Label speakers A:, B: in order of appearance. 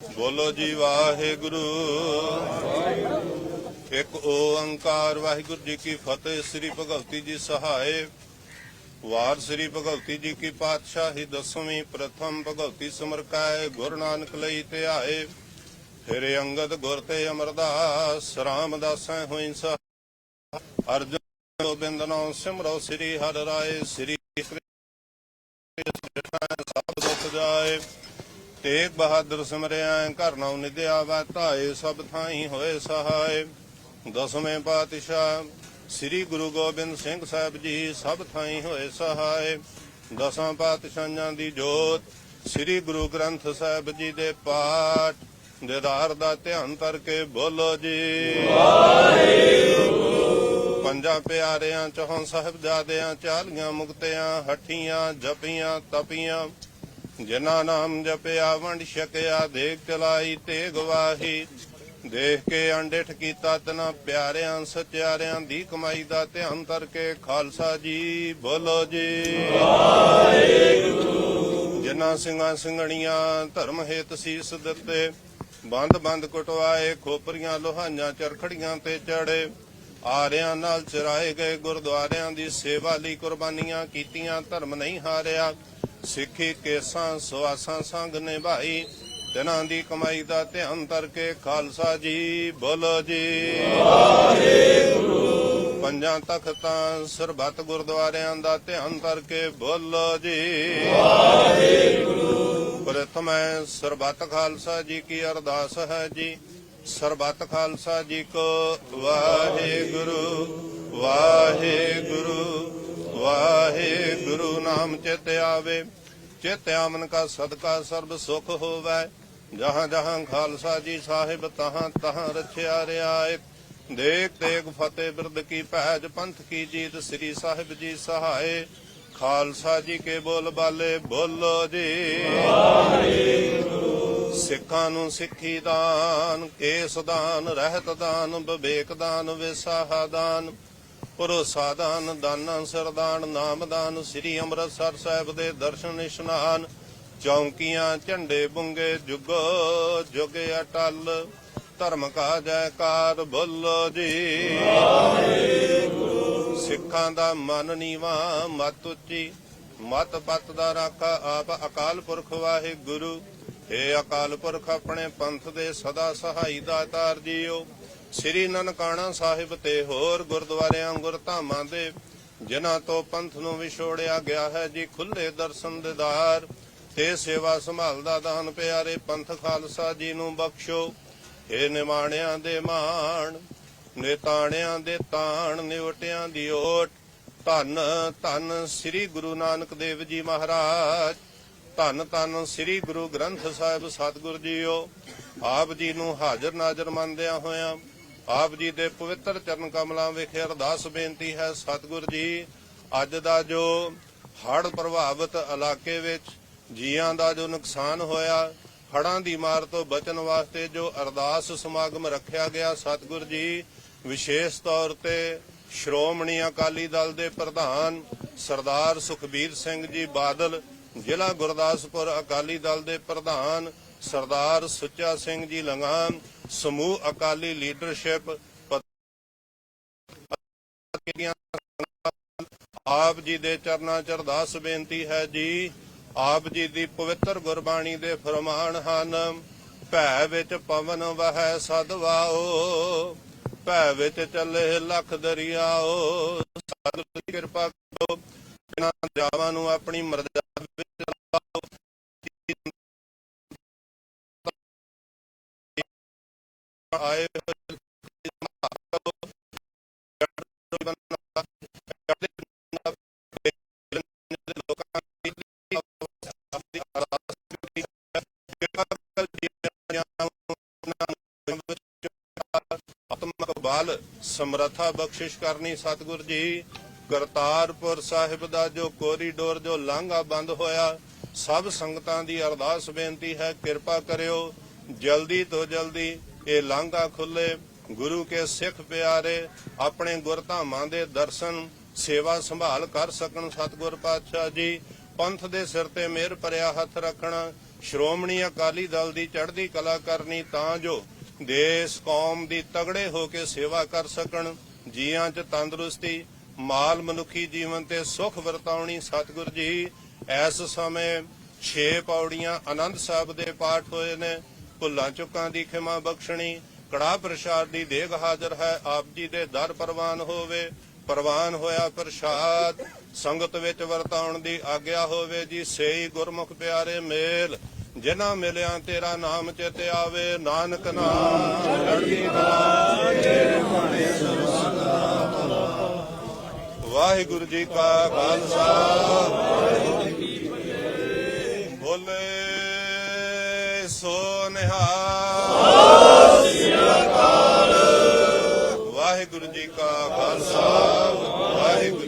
A: ਬੋਲੋ ਜੀ ਵਾਹਿਗੁਰੂ। ਇੱਕ ਓੰਕਾਰ ਵਾਹਿਗੁਰੂ ਜੀ ਕੀ ਫਤਿਹ, ਸ੍ਰੀ ਭਗਵਤੀ ਜੀ ਸਹਾਏ। ਵਾਰ ਸ੍ਰੀ ਭਗਵਤੀ ਜੀ ਕੀ ਪਾਤਸ਼ਾਹੀ, ਦਸਵੀਂ ਪ੍ਰਥਮ ਭਗਵਤੀ ਸਿਮਰਕਾਏ, ਗੁਰੂ ਨਾਨਕ ਲਈ ਧਿਆਏ ਫਿਰ ਅੰਗਦ ਗੁਰ ਤੇ ਅਮਰਦਾਸ ਰਾਮਦਾਸੈ ਹੋਇ ਸਾ ਅਰਜੁਨ ਗੋਬਿੰਦ ਨਾਮ ਸਿਮਰੋ, ਸ੍ਰੀ ਹਰਿ ਰਾਏ, ਸ੍ਰੀ ਤੇਗ ਬਹਾਦਰ ਸਿਮਰਿਆ ਘਰ ਨਾਉ ਨਿਦਿਆ ਵਾ ਧਾਏ ਸਭ ਥਾਈ ਹੋਏ ਸਹਾਏ। ਦਸਵੇਂ ਪਾਤਸ਼ਾਹ ਸ੍ਰੀ ਗੁਰੂ ਗੋਬਿੰਦ ਸਿੰਘ ਸਾਹਿਬ ਜੀ ਸਭ ਥਾਈ ਹੋਏ ਸਹਾਏ। ਦਸਾਂ ਪਾਤਸ਼ਾਹਾਂ ਦੀ ਜੋਤ ਸ੍ਰੀ ਗੁਰੂ ਗ੍ਰੰਥ ਸਾਹਿਬ ਜੀ ਦੇ ਪਾਠ। ਦੇਦਾਰ ਦਾ ਧਿਆਨ ਕਰਕੇ ਬੋਲੋ ਜੀ। ਪੰਜਾਂ ਪਿਆਰਿਆਂ, ਚੌਹਾਂ ਸਾਹਿਬਜ਼ਾਦਿਆਂ, ਚਾਲੀਆਂ ਮੁਕਤਿਆਂ, ਹੱਠੀਆਂ, ਜਪੀਆਂ, ਤਪੀਆਂ ਜਿਨ੍ਹਾਂ ਨਾਮ ਜਪਿਆ, ਵੰਡ ਛਕਿਆ, ਦੇਖ ਚਲਾਈ ਤੇ ਗਵਾਹੀ ਦੇਖ ਕੇ ਅੰਡਿਠ ਕੀਤਾ ਤਨਾ ਪਿਆਰਿਆਂ, ਸਚਿਆਰਿਆਂ ਦੀ ਕਮਾਈ ਦਾ ਧਿਆਨ ਕਰਕੇ ਖਾਲਸਾ ਜੀ ਬੋਲੋ ਜੀ। ਵਾਹਿਗੁਰੂ ਜਿਨ੍ਹਾਂ ਸਿੰਘਾਂ ਸਿੰਘਣੀਆਂ ਧਰਮ ਹੇਤ ਸੀਸ ਦਿੱਤੇ। ਬੰਦ ਬੰਦ ਕਟਵਾਏ, ਖੋਪਰੀਆਂ ਲੋਹਾਈਆਂ ਚਰਖੜੀਆਂ ਤੇ ਚੜੇ। ਆਰਿਆਂ ਨਾਲ ਚਰਾਏ ਗਏ ਗੁਰਦੁਆਰਿਆਂ ਦੀ ਸੇਵਾ ਲਈ ਕੁਰਬਾਨੀਆਂ ਕੀਤੀਆਂ, ਧਰਮ ਨਹੀਂ ਹਾਰਿਆ। ਸਿੱਖੀ ਕੇਸਾਂ ਸਵਾਸਾਂ ਸੰਗ ਨਿਭਾਈ ਤਿਨਾਂ ਦੀ ਕਮਾਈ ਦਾ ਧਿਆਨ ਕਰਕੇ ਖਾਲਸਾ ਜੀ, ਬੋਲੋ ਜੀ। ਵਾਹਿਗੁਰੂ ਪੰਜਾਂ ਤਖਤਾਂ ਸਰਬੱਤ ਗੁਰਦੁਆਰਿਆਂ ਦਾ ਧਿਆਨ ਕਰਕੇ ਬੋਲੋ ਜੀ। ਵਾਹਿਗੁਰੂ ਪ੍ਰਥਮੈ ਸਰਬੱਤ ਖਾਲਸਾ ਜੀ ਕੀ ਅਰਦਾਸ ਹੈ ਜੀ? ਸਰਬੱਤ ਖਾਲਸਾ ਜੀ ਕੋ ਵਾਹਿਗੁਰੂ। ਚਿਤ ਆਵੇ ਚਿਤ ਆਮਨ ਕਾ ਸਦਕਾ ਸਰਬ ਸੁਖ ਹੋਵੇ। ਜਹਾਂ ਜਹਾਂ ਖਾਲਸਾ ਜੀ ਸਾਹਿਬ ਤਹਾਂ ਤਹਾਂ ਰਛਿਆ ਰਿਆਇਤ ਦੇਖ ਦੇਖ ਫਤਿਹ ਬਿਰਦ ਕੀ ਭੈਜ ਪੰਥ ਕੀ ਜੀਤ ਸ੍ਰੀ ਸਾਹਿਬ ਜੀ ਸਹਾਏ। ਖਾਲਸਾ ਜੀ ਕੇ ਬੋਲ ਬਾਲੇ, ਬੋਲੋ ਜੀ। ਸਿੱਖਾਂ ਨੂੰ ਸਿੱਖੀ ਦਾਨ, ਕੇਸ ਦਾਨ, ਰਹਿਤ ਦਾਨ, ਵਿਵੇਕ ਦਾਨ, ਵਿਸਾਹਾ ਦਾਨ। ਭਰੋਸਾ ਦਾਨ ਦਾਨਾਂ ਸਰਦਾਨ ਨਾਮ ਸ੍ਰੀ ਅੰਮ੍ਰਿਤਸਰ ਸਾਹਿਬ ਦੇ ਦਰਸ਼ਨ, ਇਸ਼ਨਾਨ, ਚੌਂਕੀਆਂ, ਝੰਡੇ ਬੁੰਗੇ, ਜੁਗੋ, ਜੁਗੇ ਅਟਲ, ਧਰਮ ਕਾ ਜੈਕਾਰ ਬੋਲੋ ਜੀ। ਸਿੱਖਾਂ ਦਾ ਮਨ ਨੀਵਾ, ਮਤ ਉੱਚੀ, ਮਤ ਪਤ ਦਾ ਰਾਖਾ, ਆਪ ਅਕਾਲ ਪੁਰਖ ਵਾਹਿਗੁਰੂ। ਏ ਅਕਾਲ ਪੁਰਖ, ਆਪਣੇ ਪੰਥ ਦੇ ਸਦਾ ਸਹਾਈ ਦਾਤਾਰ ਜੀਓ। ਸ੍ਰੀ ਨਨਕਾਣਾ ਸਾਹਿਬ ਤੇ ਹੋਰ ਗੁਰਦੁਆਰਿਆਂ ਗੁਰਧਾਮਾਂ ਦੇ, ਜਿਨ੍ਹਾਂ ਤੋਂ ਪੰਥ ਨੂੰ ਵਿਛੋੜਿਆ ਗਿਆ ਹੈ ਜੀ ਖੁੱਲੇ ਦਰਸ਼ਨ ਦਿਦਾਰ ਤੇ ਸੇਵਾ ਸੰਭਾਲ ਦਾ ਦਾਨ ਪਿਆਰੇ ਪੰਥ ਖਾਲਸਾ ਜੀ ਨੂੰ ਬਖਸ਼ੋ। ਏ ਨਿਮਾਣਿਆਂ ਦੇ ਮਾਣ, ਨੇਤਾਣਿਆਂ ਦੇ ਤਾਣ ਨਿਵਟਿਆਂ ਦੀ ਓਟ। ਧੰਨ ਧੰਨ ਸ੍ਰੀ ਗੁਰੂ ਨਾਨਕ ਦੇਵ ਜੀ ਮਹਾਰਾਜ। ਧੰਨ ਧੰਨ ਸ੍ਰੀ ਗੁਰੂ ਗ੍ਰੰਥ ਸਾਹਿਬ ਸਤਿਗੁਰ ਜੀਓ। ਆਪ ਜੀ ਨੂੰ ਹਾਜ਼ਰ ਨਾਜ਼ਰ ਮੰਨਦਿਆਂ ਹੋਇਆਂ ਆਪ ਜੀ ਦੇ ਪਵਿੱਤਰ ਚਰਨ ਕਮਲਾਂ ਵਿਖੇ ਅਰਦਾਸ ਬੇਨਤੀ ਹੈ, ਸਤਿਗੁਰ ਜੀ, ਅੱਜ ਦਾ ਜੋ ਹੜ੍ਹ ਪ੍ਰਭਾਵਿਤ ਇਲਾਕੇ ਵਿੱਚ ਜੀਆਂ ਦਾ ਜੋ ਨੁਕਸਾਨ ਹੋਇਆ, ਹੜ੍ਹਾਂ ਦੀ ਮਾਰ ਤੋਂ ਬਚਣ ਵਾਸਤੇ ਜੋ ਅਰਦਾਸ ਸਮਾਗਮ ਰੱਖਿਆ ਗਿਆ, ਸਤਿਗੁਰ ਜੀ, ਵਿਸ਼ੇਸ਼ ਤੌਰ ਤੇ ਸ਼੍ਰੋਮਣੀ ਅਕਾਲੀ ਦਲ ਦੇ ਪ੍ਰਧਾਨ ਸਰਦਾਰ ਸੁਖਬੀਰ ਸਿੰਘ ਜੀ ਬਾਦਲ, ਜ਼ਿਲ੍ਹਾ ਗੁਰਦਾਸਪੁਰ ਅਕਾਲੀ ਦਲ ਦੇ ਪ੍ਰਧਾਨ ਸਰਦਾਰ ਸੁੱਚਾ ਸਿੰਘ ਜੀ ਲੰਗਾਮ ਸਮੂਹ ਅਕਾਲੀ ਲੀਡਰਸ਼ਿਪ ਆਪ ਜੀ ਦੇ ਚਰਨਾਂ ਚ ਅਰਦਾਸ ਬੇਨਤੀ ਹੈ ਜੀ। ਆਪ ਜੀ ਦੀ ਪਵਿੱਤਰ ਗੁਰਬਾਣੀ ਦੇ ਫਰਮਾਨ ਹਨ, ਭੈ ਵਿੱਚ ਪਵਨ ਵਹੈ ਸਦਵਾਓ ਭੈ ਵਿੱਚ ਚੱਲੇ ਲੱਖ ਦਰਿਆਓ ਸਾਧ ਕਿਰਪਾ ਕਰੋ ਇਹਨਾਂ ਜਾਵਾਂ ਨੂੰ ਆਪਣੀ ਮਰਜ਼ਾ ਵਿੱਚ ਜੀਵਨ ਆਤਮਕ ਬਲ ਸਮਰੱਥਾ ਬਖਸ਼ਿਸ਼ ਕਰਨੀ ਸਤਿਗੁਰ ਜੀ, ਕਰਤਾਰਪੁਰ ਸਾਹਿਬ ਦਾ ਜੋ ਕੋਰੀਡੋਰ ਜੋ ਲਾਂਘਾ ਬੰਦ ਹੋਇਆ, ਸਭ ਸੰਗਤਾਂ ਦੀ ਅਰਦਾਸ ਬੇਨਤੀ ਹੈ, ਕਿਰਪਾ ਕਰਿਓ, ਜਲਦੀ ਤੋਂ ਜਲਦੀ ਇਹ ਲਾਂਘਾ ਖੁੱਲੇ, ਗੁਰੂ ਕੇ ਸਿੱਖ ਪਿਆਰੇ, ਆਪਣੇ ਗੁਰਧਾਮਾਂ ਦੇ ਦਰਸ਼ਨ, ਸੇਵਾ ਸੰਭਾਲ ਕਰ ਸਕਣ ਸਤਿਗੁਰ ਪਾਤਸ਼ਾਹ ਜੀ। ਪੰਥ ਦੇ ਸਿਰ ਤੇ ਮਿਹਰ ਭਰਿਆ ਹੱਥ ਰੱਖਣਾ, ਸ਼੍ਰੋਮਣੀ ਅਕਾਲੀ ਦਲ ਦੀ ਚੜ੍ਹਦੀ ਕਲਾ ਕਰਨੀ ਤਾਂ ਜੋ ਦੇਸ਼ ਕੌਮ ਦੀ ਤਗੜੇ ਹੋ ਕੇ ਸੇਵਾ ਕਰ ਸਕਣ, ਜੀਆਂ 'ਚ ਤੰਦਰੁਸਤੀ, ਮਾਲ ਮਨੁੱਖੀ ਜੀਵਨ ਤੇ ਸੁਖ ਵਰਤਾਉਣੀ। ਸਤਿਗੁਰ ਜੀ, ਇਸ ਸਮੇਂ 6 ਪੌੜੀਆਂ ਆਨੰਦ ਸਾਹਿਬ ਦੇ ਪਾਠ ਹੋਏ ਨੇ। ਭੁੱਲਾਂ ਚੁੱਕਾਂ ਦੀ ਖਿਮਾ ਬਖਸ਼ਣੀ ਕੜਾ ਪ੍ਰਸ਼ਾਦ ਦੀ ਦੇਗ ਹਾਜ਼ਰ ਹੈ, ਆਪ ਜੀ ਦੇ ਦਰ ਪ੍ਰਵਾਨ ਹੋਵੇ, ਪ੍ਰਵਾਨ ਹੋਇਆ ਪ੍ਰਸ਼ਾਦ, ਸੰਗਤ ਵਿੱਚ ਵਰਤਾਉਣ ਦੀ ਆਗਿਆ ਹੋਵੇ ਜੀ, ਸੇਈ ਗੁਰਮੁਖ ਪਿਆਰੇ ਮੇਲ, ਜਿਨ੍ਹਾਂ ਮਿਲਿਆ ਤੇਰਾ ਨਾਮ ਚਿਤੇ ਆਵੇ, ਨਾਨਕ ਨਾਮ। ਚੜ੍ਹਦੀ ਕਲਾ ਤੇਰੇ ਭਾਣੇ ਵਾਹਿਗੁਰੂ ਜੀ ਕਾ ਖਾਲਸਾ। ਵਾਹਿਗੁਰੂ ਜੀ ਕੀ ਫਤਿਹ ਬੋਲੇ। ਸੋ ਸੋ ਸ੍ਰੀ ਅਕਾਲ ਵਾਹਿਗੁਰੂ ਜੀ ਕਾ ਖਾਲਸਾ ਵਾਹਿਗੁਰੂ